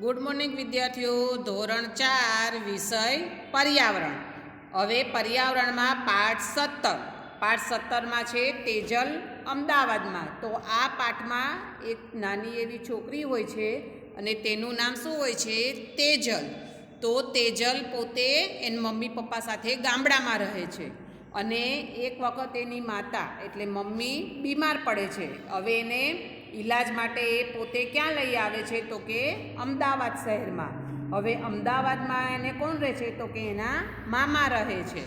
Good morning વિદ્યાર્થીઓ. ધોરણ ચાર, વિષય પર્યાવરણ. હવે પર્યાવરણમાં પાઠ સત્તર. પાઠ સત્તરમાં છે તેજલ, અમદાવાદમાં. તો આ પાઠમાં એક નાની એવી છોકરી હોય છે અને તેનું નામ શું હોય છે? તેજલ. તો તેજલ પોતે એની મમ્મી પપ્પા સાથે ગામડામાં રહે છે અને એક વખત એની માતા એટલે મમ્મી બીમાર પડે છે. હવે એને ઈલાજ માટે એ પોતે ક્યાં લઈ આવે છે તો કે અમદાવાદ શહેરમાં. હવે અમદાવાદમાં એને કોણ રહે છે તો કે એના મામા રહે છે.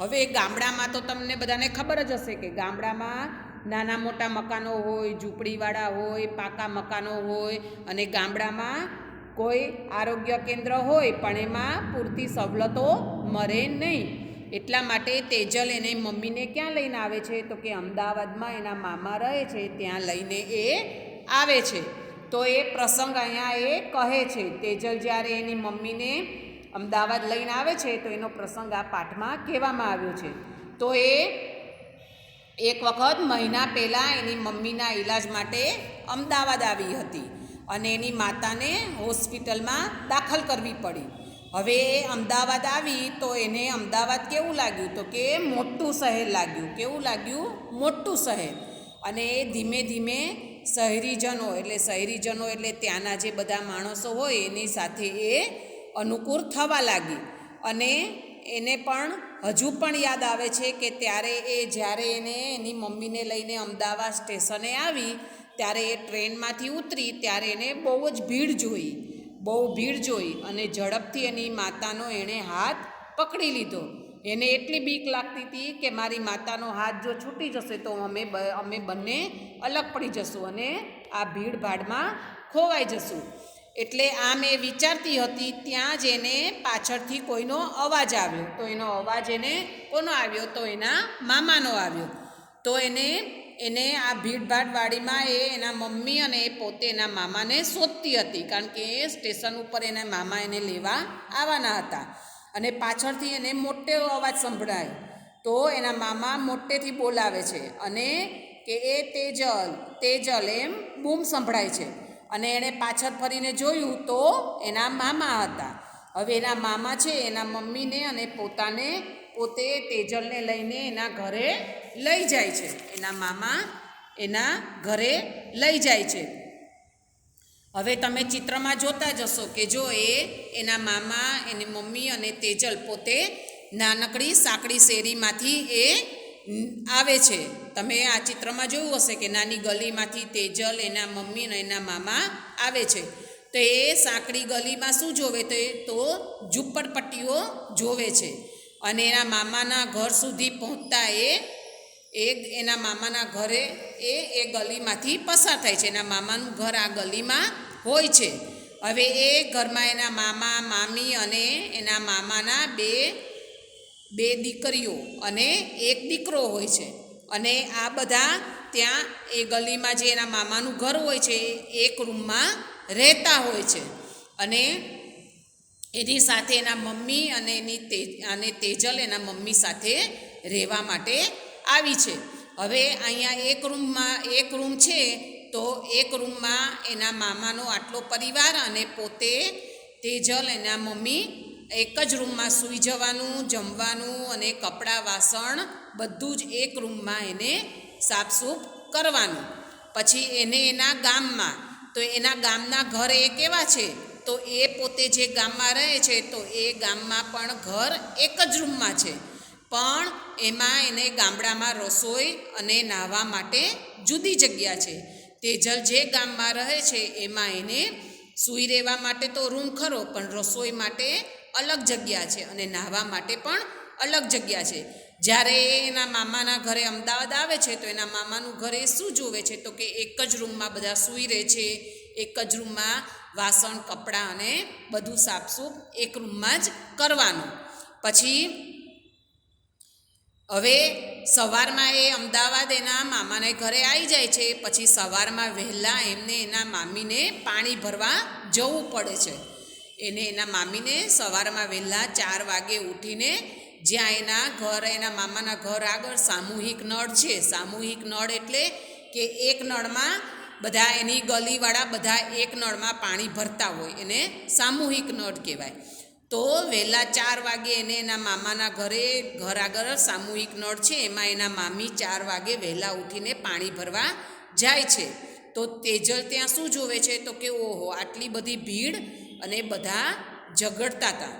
હવે ગામડામાં તો તમને બધાને ખબર જ હશે કે ગામડામાં નાના મોટા મકાનો હોય, ઝૂંપડીવાળા હોય, પાકા મકાનો હોય અને ગામડામાં કોઈ આરોગ્ય કેન્દ્ર હોય પણ એમાં પૂરતી સવલતો મળે નહીં. એટલા માટે તેજલ એને મમ્મીને ક્યાં લઈને આવે છે? તો કે અમદાવાદમાં એના મામા રહે છે, ત્યાં લઈને એ આવે છે. તો એ પ્રસંગ અહીંયા એ કહે છે તેજલ જ્યારે એની મમ્મીને અમદાવાદ લઈને આવે છે, તો એનો પ્રસંગ આ પાઠમાં કહેવામાં આવ્યો છે. તો એ એક વખત મહિના પહેલાં એની મમ્મીના ઈલાજ માટે અમદાવાદ આવી હતી અને એની માતાને હોસ્પિટલમાં દાખલ કરવી પડી. હવે એ અમદાવાદ આવી તો એને અમદાવાદ કેવું લાગ્યું? તો કે મોટું શહેર લાગ્યું. કેવું લાગ્યું? મોટું શહેર. અને એ ધીમે ધીમે શહેરીજનો, એટલે શહેરીજનો એટલે ત્યાંના જે બધા માણસો હોય, એની સાથે એ અનુકૂળ થવા લાગી. અને એને પણ હજુ પણ યાદ આવે છે કે ત્યારે એ જ્યારે એને એની મમ્મીને લઈને અમદાવાદ સ્ટેશને આવી, ત્યારે એ ટ્રેનમાંથી ઉતરી, ત્યારે એને બહુ જ ભીડ જોઈ. બહુ ભીડ જોઈ અને ઝડપથી એની માતાનો એણે હાથ પકડી લીધો. એને એટલી બીક લાગતી હતી કે મારી માતાનો હાથ જો છૂટી જશે તો અમે અમે બંને અલગ પડી જશું અને આ ભીડ ભાડમાં ખોવાઈ જશું. એટલે આમ એ વિચારતી હતી ત્યાં જ એને પાછળથી કોઈનો અવાજ આવ્યો. તો એનો અવાજ એને કોનો આવ્યો? તો એના મામાનો આવ્યો. તો એને એને આ ભીડભાડવાળીમાં એ એના મમ્મી અને એ પોતે એના મામાને શોધતી હતી, કારણ કે એ સ્ટેશન ઉપર એના મામા એને લેવા આવવાના હતા. અને પાછળથી એને મોટો અવાજ સંભળાય. તો એના મામા મોટેથી બોલાવે છે અને કે એ તેજલ તેજલ એમ બૂમ સંભળાય છે. અને એણે પાછળ ફરીને જોયું તો એના મામા હતા. હવે એના મામા છે, એના મમ્મીને અને પોતાને પોતે તેજલને લઈને એના ઘરે લઈ જાય છે. એના મામા એના ઘરે લઈ જાય છે. હવે તમે ચિત્રમાં જોતા જશો કે જો એ એના મામા, એની મમ્મી અને તેજલ પોતે નાનકડી સાંકડી શેરીમાંથી એ આવે છે. તમે આ ચિત્રમાં જોયું હશે કે નાની ગલીમાંથી તેજલ, એના મમ્મી અને એના મામા આવે છે. તો એ સાંકડી ગલીમાં શું જોવે તો એ તો ઝૂંપડપટ્ટીઓ જોવે છે. અને એના મામાના ઘર સુધી પહોંચતા એ એ એના મામાના ઘરે એ એ ગલીમાંથી પસાર થાય છે. એના મામાનું ઘર આ ગલીમાં હોય છે. હવે એ ઘરમાં એના મામા, મામી અને એના મામાના બે બે દીકરીઓ અને એક દીકરો હોય છે. અને આ બધા ત્યાં એ ગલીમાં જે એના મામાનું ઘર હોય છે એક રૂમમાં રહેતા હોય છે. અને એની સાથે એના મમ્મી અને એની તે, અને તેજલ એના મમ્મી સાથે રહેવા માટે આવી છે. હવે અહીંયા એક રૂમમાં, એક રૂમ છે, તો એક રૂમમાં એના મામાનો આટલો પરિવાર અને પોતે તેજલ એના મમ્મી એક જ રૂમમાં સૂઈ જવાનું, જમવાનું અને કપડાં, વાસણ બધું જ એક રૂમમાં એને સાફસૂફ કરવાનું. પછી એને એના ગામમાં, તો એના ગામના ઘર એ કેવા છે? તો એ પોતે જે ગામમાં રહે છે, તો એ ગામમાં પણ ઘર એક જ રૂમમાં છે. પણ એમાં એને ગામડામાં રસોઈ અને નાહવા માટે જુદી જગ્યા છે. તેજલ જે ગામમાં રહે છે, એમાં એને સૂઈ રહેવા માટે તો રૂમ ખરો, પણ રસોઈ માટે અલગ જગ્યા છે અને નાહવા માટે પણ અલગ જગ્યા છે. જ્યારે એ એના મામાના ઘરે અમદાવાદ આવે છે, તો એના મામાનું ઘરે શું જોવે છે? તો કે એક જ રૂમમાં બધા સૂઈ રહે છે, એક જ રૂમમાં વાસણ, કપડાં અને બધું સાફસૂફ એક રૂમમાં જ કરવાનું. પછી હવે સવારમાં એ અમદાવાદ એના મામાને ઘરે આવી જાય છે, પછી સવારમાં વહેલા એમને એના મામીને પાણી ભરવા જવું પડે છે. એને એના મામીને સવારમાં વહેલા ચાર વાગે ઉઠીને જ્યાં એના ઘર, એના મામાના ઘર આગળ સામૂહિક નળ છે. સામૂહિક નળ એટલે કે એક નળમાં બધા એની ગલીવાળા બધા એક નળમાં પાણી ભરતા હોય. એને સામૂહિક નળ કહેવાય. તો વહેલા ચાર વાગે એને એના મામાના ઘરે ઘર આગળ સામૂહિક નળ છે, એમાં એના મામી ચાર વાગે વહેલા ઉઠીને પાણી ભરવા જાય છે. તો તેજલ ત્યાં શું જોવે છે? તો કે ઓહો, આટલી બધી ભીડ અને બધા ઝઘડતા હતા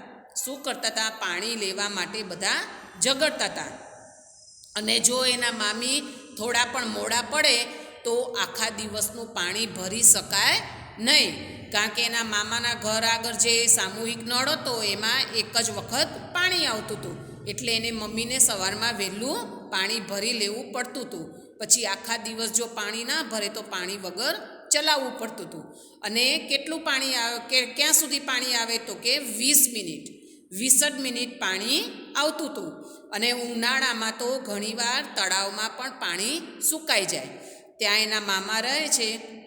શું કરતા હતા પાણી લેવા માટે બધા ઝઘડતા હતા અને જો એના મામી થોડા પણ મોડા પડે, તો આખા દિવસનું પાણી ભરી શકાય નહીં. કારણ કે એના મામાના ઘર આગળ જે સામૂહિક નળ હતો, એમાં એક જ વખત પાણી આવતું હતું. એટલે એને મમ્મીને સવારમાં વહેલું પાણી ભરી લેવું પડતું હતું. પછી આખા દિવસ જો પાણી ના ભરે તો પાણી વગર ચલાવવું પડતું હતું. અને કેટલું પાણી આવે, કે ક્યાં સુધી પાણી આવે તો કે વીસ મિનિટ. વીસ જ મિનિટ પાણી આવતું હતું. અને ઉનાળામાં તો ઘણીવાર તળાવમાં પણ પાણી સુકાઈ જાય. ત્યાં એના મામા રહે છે.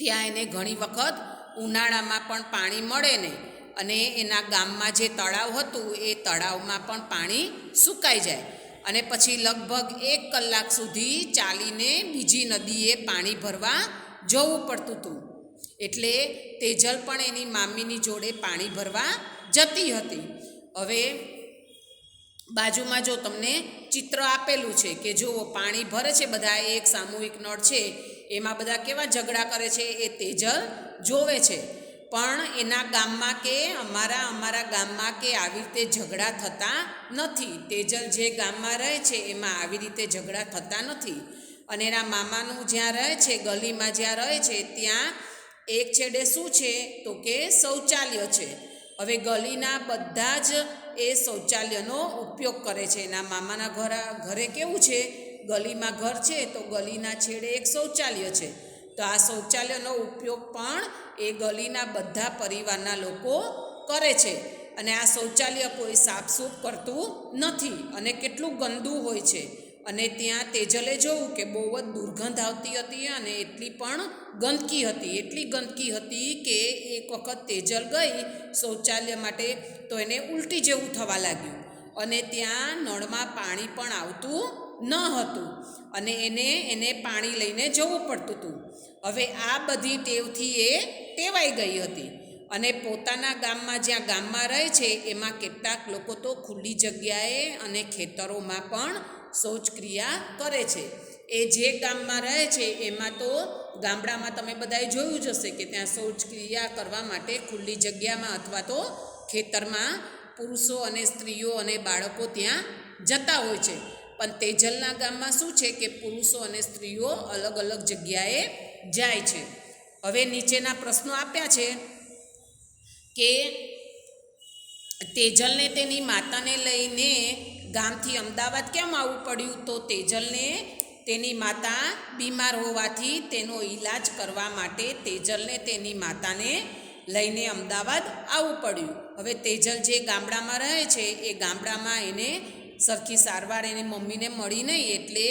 ત્યાં એને ઘણી વખત ઉનાળામાં પણ પાણી મળે નહીં. અને એના ગામમાં જે તળાવ હતું, એ તળાવમાં પણ પાણી સુકાઈ જાય. અને પછી લગભગ એક કલાક સુધી ચાલીને બીજી નદીએ પાણી ભરવા જવું પડતું હતું. એટલે તેજલ પણ એની મામીની જોડે પાણી ભરવા જતી હતી. હવે બાજુમાં જો તમને ચિત્ર આપેલું છે કે જુઓ, પાણી ભરે છે બધા એક સામૂહિક નળ છે એમાં બધા કેવા ઝઘડા કરે છે એ તેજલ જોવે છે. પણ એના ગામમાં કે અમારા અમારા ગામમાં કે આવી રીતે ઝઘડા થતા નથી. તેજલ જે ગામમાં રહે છે એમાં આવી રીતે ઝઘડા થતા નથી. અને એના મામાનું જ્યાં રહે છે, ગલીમાં જ્યાં રહે છે, ત્યાં એક છેડે શું છે તો કે શૌચાલય છે. હવે ગલીના બધા જ એ શૌચાલયનો ઉપયોગ કરે છે. એના મામાના ઘર ઘરે કેવું છે ગલીમાં ઘર છે, તો ગલીના છેડે એક શૌચાલય છે. તો આ શૌચાલયનો ઉપયોગ પણ એ ગલીના બધા પરિવારના લોકો કરે છે. અને આ શૌચાલય કોઈ સાફસૂફ કરતું નથી અને કેટલું ગંદુ હોય છે. અને ત્યાં તેજલે જોવું કે બહુ જ દુર્ગંધ આવતી હતી અને એટલી પણ ગંદકી હતી. એટલી ગંદકી હતી કે એક વખત તેજલ ગઈ શૌચાલય માટે તો એને ઉલટી જેવું થવા લાગ્યું. અને ત્યાં નળમાં પાણી પણ આવતું ન હતું અને એને એને પાણી લઈને જવું પડતું હતું. હવે આ બધી ટેવથી એ ટેવાઈ ગઈ હતી અને પોતાના ગામમાં જ્યાં ગામમાં રહે છે, એમાં કેટલાક લોકો તો ખુલ્લી જગ્યાએ અને ખેતરોમાં પણ શૌચક્રિયા કરે છે. એ જે ગામમાં રહે છે, એમાં તો ગામડામાં તમે બધાએ જોયું જ હશે કે ત્યાં શૌચક્રિયા કરવા માટે ખુલ્લી જગ્યામાં અથવા તો ખેતરમાં પુરુષો અને સ્ત્રીઓ અને બાળકો ત્યાં જતા હોય છે. પણ તેજલના ગામમાં શું છે કે પુરુષો અને સ્ત્રીઓ અલગ અલગ જગ્યાએ જાય છે. હવે નીચેના પ્રશ્નો આપ્યા છે કે તેજલને તેની માતાને લઈને ગામથી અમદાવાદ કેમ આવવું પડ્યું? તો તેજલને તેની માતા બીમાર હોવાથી તેનો ઈલાજ કરવા માટે તેજલને તેની માતાને લઈને અમદાવાદ આવવું પડ્યું. હવે તેજલ જે ગામડામાં રહે છે, એ ગામડામાં એને સરખી સારવાર એની મમ્મીને મળી નહીં એટલે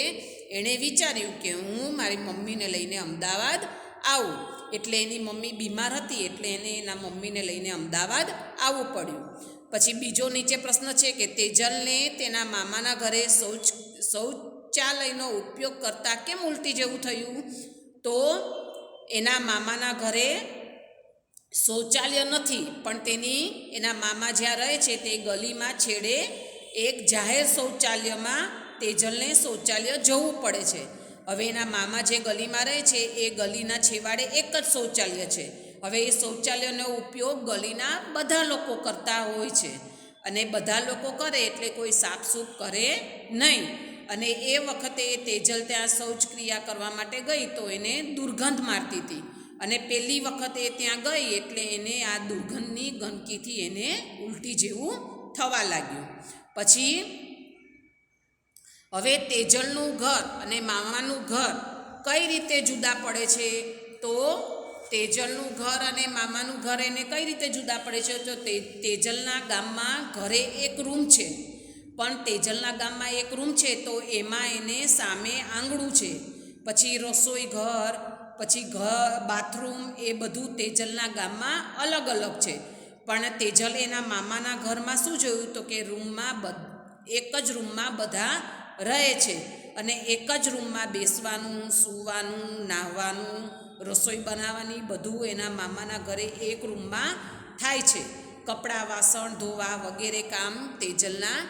એણે વિચાર્યું કે હું મારી મમ્મીને લઈને અમદાવાદ આવું. એટલે એની મમ્મી બીમાર હતી એટલે એને એના મમ્મીને લઈને અમદાવાદ આવવું પડ્યું. પછી બીજો નીચે પ્રશ્ન છે કે તેજલને તેના મામાના ઘરે શૌચ, શૌચાલયનો ઉપયોગ કરતાં કેમ ઉલટી જેવું થયું? તો એના મામાના ઘરે શૌચાલય નથી, પણ તેની, એના મામા જ્યાં રહે છે તે ગલીમાં છેડે એક જાહેર શૌચાલયમાં તેજલને શૌચાલય જવું પડે છે. હવે એના મામા જે ગલીમાં રહે છે, એ ગલીના છેવાડે એક જ શૌચાલય છે. હવે એ શૌચાલયનો ઉપયોગ ગલીના બધા લોકો કરતા હોય છે. અને બધા લોકો કરે એટલે કોઈ સાફસૂફ કરે નહીં. અને એ વખતે એ તેજલ ત્યાં શૌચક્રિયા કરવા માટે ગઈ તો એને દુર્ગંધ મારતી હતી. અને પહેલી વખતે ત્યાં ગઈ એટલે એને આ દુર્ગંધની ગંદકીથી એને ઉલટી જેવું થવા લાગ્યું. પછી હવે તેજલનું ઘર અને મામાનું ઘર કઈ રીતે જુદા પડે છે? તો તેજલનું ઘર અને મામાનું ઘર એને કઈ રીતે જુદા પડે છે? તો તે, તેજલના ગામમાં ઘરે એક રૂમ છે. પણ તેજલના ગામમાં એક રૂમ છે તો એમાં એને સામે આંગણું છે. પછી રસોઈ ઘર, પછી ઘર બાથરૂમ એ બધું તેજલના ગામમાં અલગ અલગ છે. પણ તેજલ એના મામાના ઘરમાં શું જોયું તો કે રૂમમાં એક જ રૂમમાં બધા રહે છે. અને એક જ રૂમમાં બેસવાનું, સૂવાનું, નાહવાનું, રસોઈ બનાવવાની બધું એના મામાના ઘરે એક રૂમમાં થાય છે. કપડાં, વાસણ, ધોવા વગેરે કામ તેજલના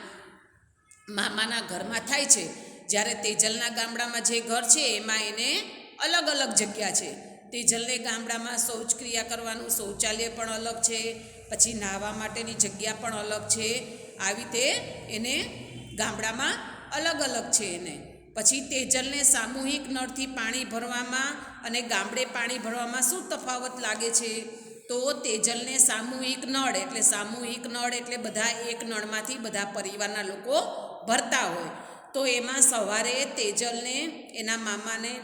મામાના ઘરમાં થાય છે. જ્યારે તેજલના ગામડામાં જે ઘર છે એમાં એને અલગ અલગ જગ્યા છે. તેજલને ગામડામાં શૌચક્રિયા કરવાનું શૌચાલય પણ અલગ છે. પછી નાહવા માટેની જગ્યા પણ અલગ છે. આવી રીતે એને ગામડામાં અલગ અલગ છે એને. પછી તેજલને સામૂહિક નળથી પાણી ભરવામાં અને ગામડે પાણી ભરવામાં શું તફાવત લાગે છે? તો તેજલને સામૂહિક નળ એટલે સામૂહિક નળ એટલે બધા એક નળમાંથી બધા પરિવારના લોકો ભરતા હોય. તો એમાં સવારે તેજલને એના મામાને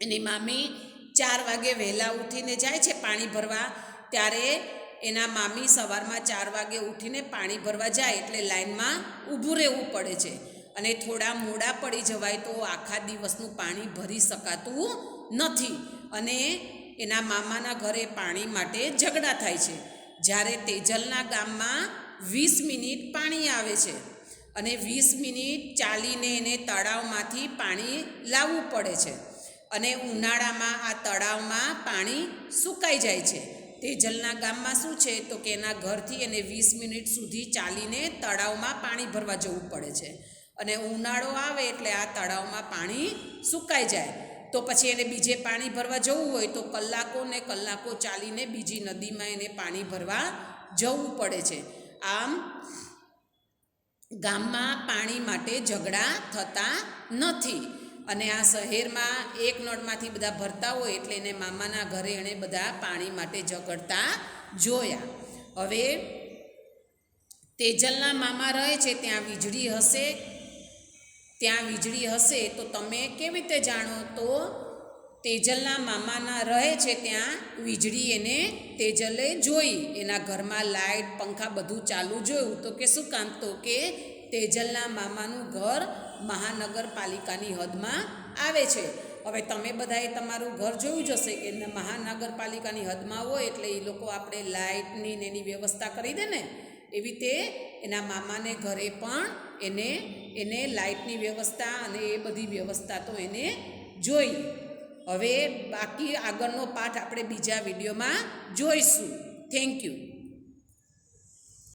એની મામી ચાર વાગે વહેલા ઉઠીને જાય છે પાણી ભરવા. ત્યારે એના મામી સવારમાં ચાર વાગે ઉઠીને પાણી ભરવા જાય એટલે લાઇનમાં ઊભું રહેવું પડે છે. અને થોડા મોડા પડી જવાય તો આખા દિવસનું પાણી ભરી શકાતું નથી. અને એના મામાના ઘરે પાણી માટે ઝઘડા થાય છે. જ્યારે તેજલના ગામમાં વીસ મિનિટ પાણી આવે છે અને વીસ મિનિટ ચાલીને એને તળાવમાંથી પાણી લાવવું પડે છે. અને ઉનાળામાં આ તળાવમાં પાણી સુકાઈ જાય છે. તેજલના ગામમાં શું છે? તો કે એના ઘરથી એને વીસ મિનિટ સુધી ચાલીને તળાવમાં પાણી ભરવા જવું પડે છે. અને ઉનાળો આવે એટલે આ તળાવમાં પાણી સુકાઈ જાય. તો પછી એને બીજે પાણી ભરવા જવું હોય તો કલાકો ને કલાકો ચાલીને બીજી નદીમાં એને પાણી ભરવા જવું પડે છે. આમ ગામમાં પાણી માટે ઝઘડા થતા નથી. અને આ શહેરમાં એક નળમાંથી બધા ભરતા હોય એટલે એને મામાના ઘરે એણે બધા પાણી માટે ઝઘડતા જોયા. હવે તેજલના મામા રહે છે, ત્યાં વીજળી હશે, ત્યાં વીજળી હશે, તો તમે કેવી રીતે જાણો તો તેજલના મામાના રહે છે, ત્યાં વીજળી એને તેજલે જોઈ. એના ઘરમાં લાઇટ પંખા બધું ચાલુ જોયું. તો કે શું કામ? તો કે તેજલના મામાનું ઘર મહાનગરપાલિકાની હદમાં આવે છે. હવે તમે બધાએ તમારું ઘર જોયું જ હશે કે મહાનગરપાલિકાની હદમાં હોય એટલે એ લોકો આપણે લાઇટની ને એની વ્યવસ્થા કરી દે ને. એવી રીતે એના મામાને ઘરે પણ એને એને લાઇટની વ્યવસ્થા અને એ બધી વ્યવસ્થા તો એને જોઈ. હવે બાકી આગળનો પાઠ આપણે બીજા વિડીયોમાં જોઈશું. Thank you